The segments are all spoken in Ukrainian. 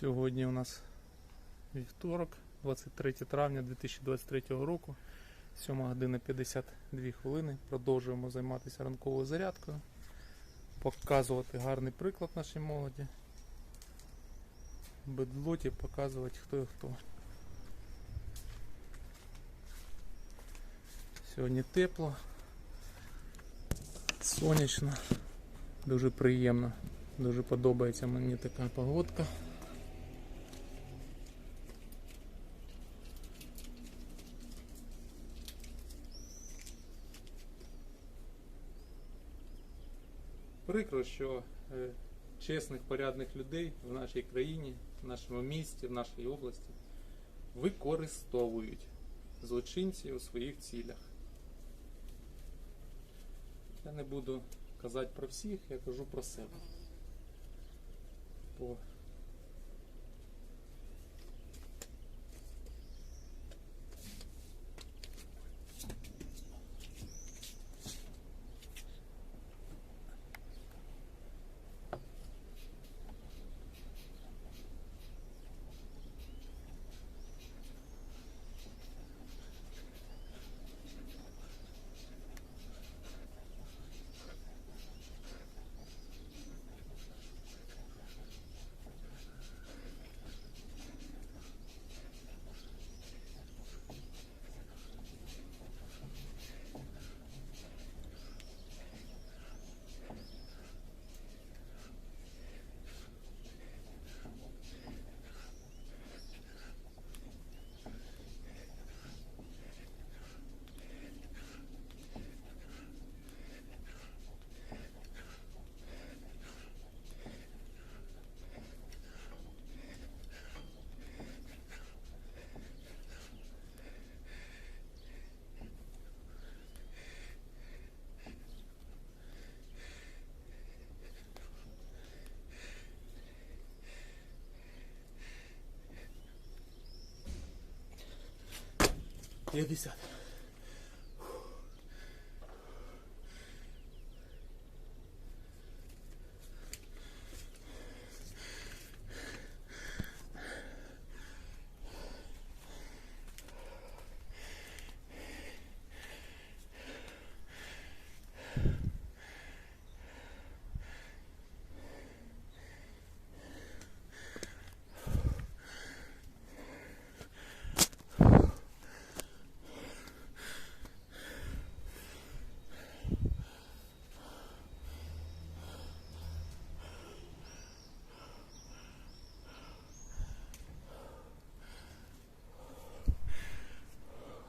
Сьогодні у нас вівторок, 23 травня 2023 року, 7 година 52 хвилини. Продовжуємо займатися ранковою зарядкою, показувати гарний приклад нашій молоді. Бедлоті показувати хто і хто. Сьогодні тепло, сонячно, дуже приємно. Дуже подобається мені така погодка. Прикро, що е, чесних, порядних людей в нашій країні, в нашому місті, в нашій області використовують злочинці у своїх цілях. Я не буду казати про всіх, я кажу про себе. Бо 7 saat.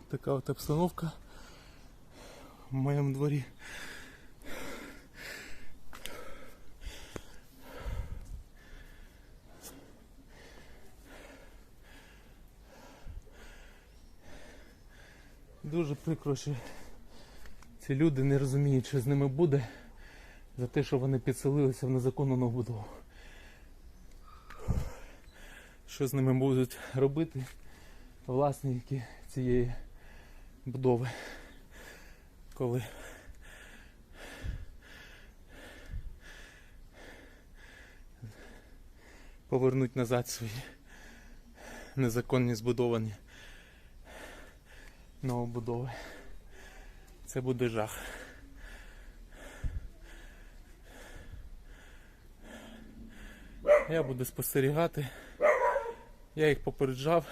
Така от обстановка в моєму дворі. Дуже прикро, що ці люди не розуміють, що з ними буде за те, що вони підселилися в незаконну новобудову. Що з ними будуть робити власники цієї будови, коли повернуть назад свої незаконні збудовані новобудови. Це буде жах. Я буду спостерігати. Я їх попереджав.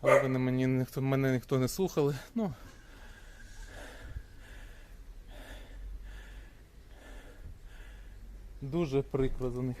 Але вони мені ніхто, мене ніхто не слухали. Ну. Дуже прикро за них.